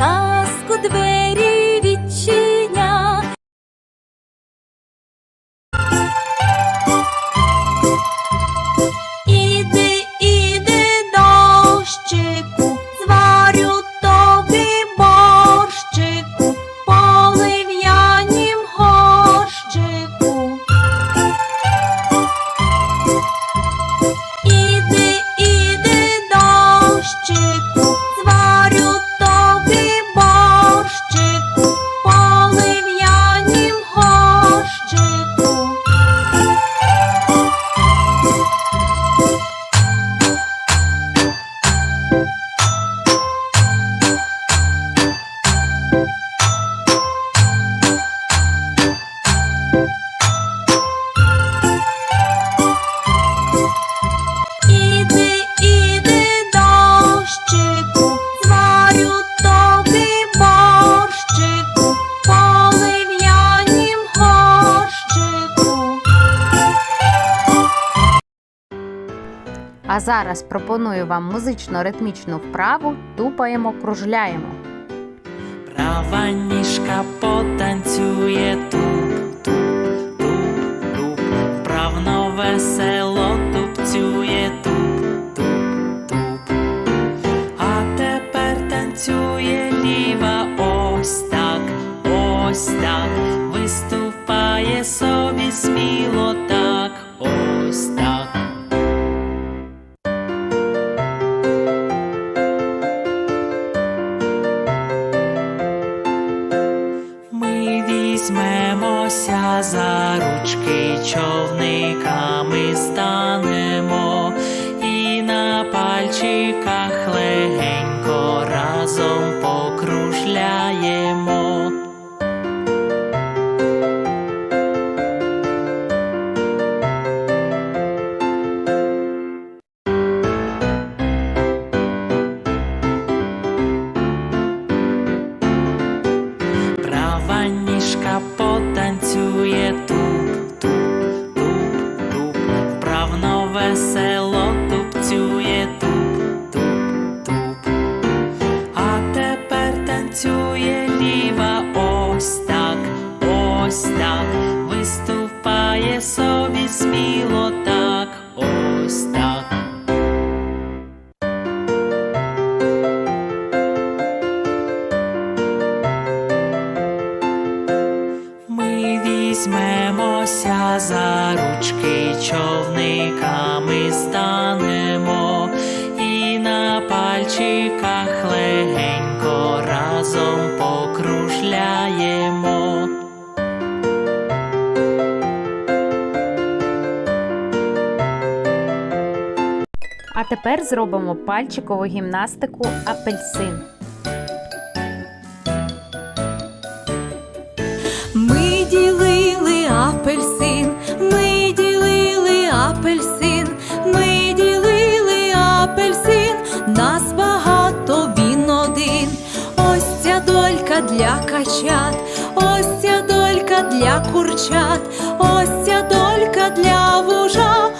казку двері відчиня. Іди, іди, дощику. А зараз пропоную вам музично-ритмічну вправу тупаємо, кружляємо. Права ніжка потанцює туп, туп, туп, туп. правно весело човниками станемо і на пальчиках легенько разом покружляємо. Права ніжка потанцює туп, тепер танцює А тепер зробимо пальчикову гімнастику апельсин. Ми ділили апельсин, ми ділили апельсин, ми ділили апельсин, нас багато він один. Ось ця долька для качат, ось ця долька для курчат, ось ця долька для вужа,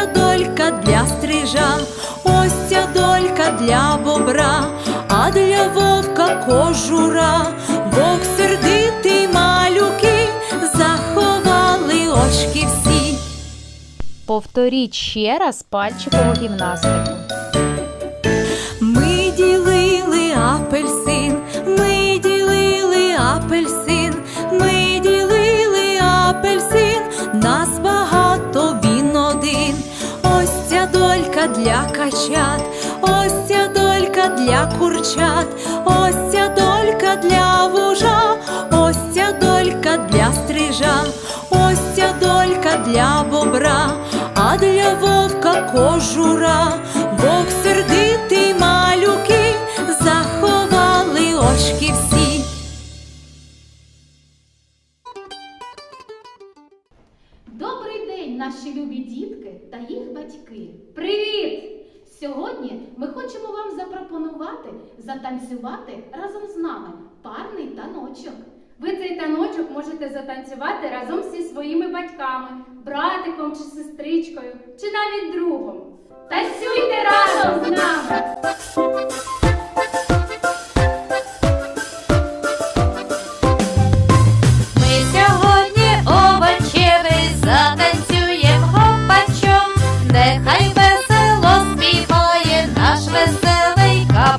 ця долька для стрижа, ось ця долька для бобра, а для вовка кожура, вовк сердитий малюки, заховали очки всі. Повторіть ще раз пальчикову гімнастику. Долька для качат, ось ця долька для курчат, ось ця долька для вужа, ось ця долька для стрижа, ось ця долька для бобра, а для вовка кожура, вовк сердитий наші любі дітки та їх батьки. Привіт! Сьогодні ми хочемо вам запропонувати затанцювати разом з нами парний таночок. Ви цей таночок можете затанцювати разом зі своїми батьками, братиком чи сестричкою, чи навіть другом. Танцюйте разом з нами!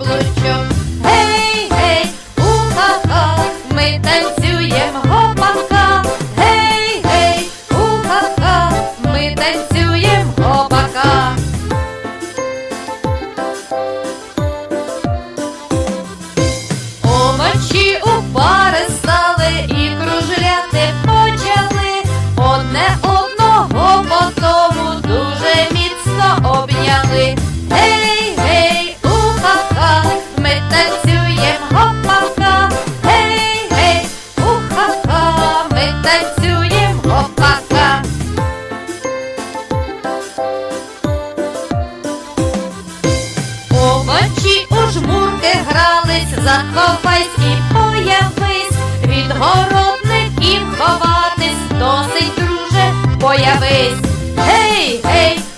Blood. Танцюєм опака. Овочі у жмурки грались, заховайсь і появись, від городників ховатись, досить, друже, появись. Гей, гей!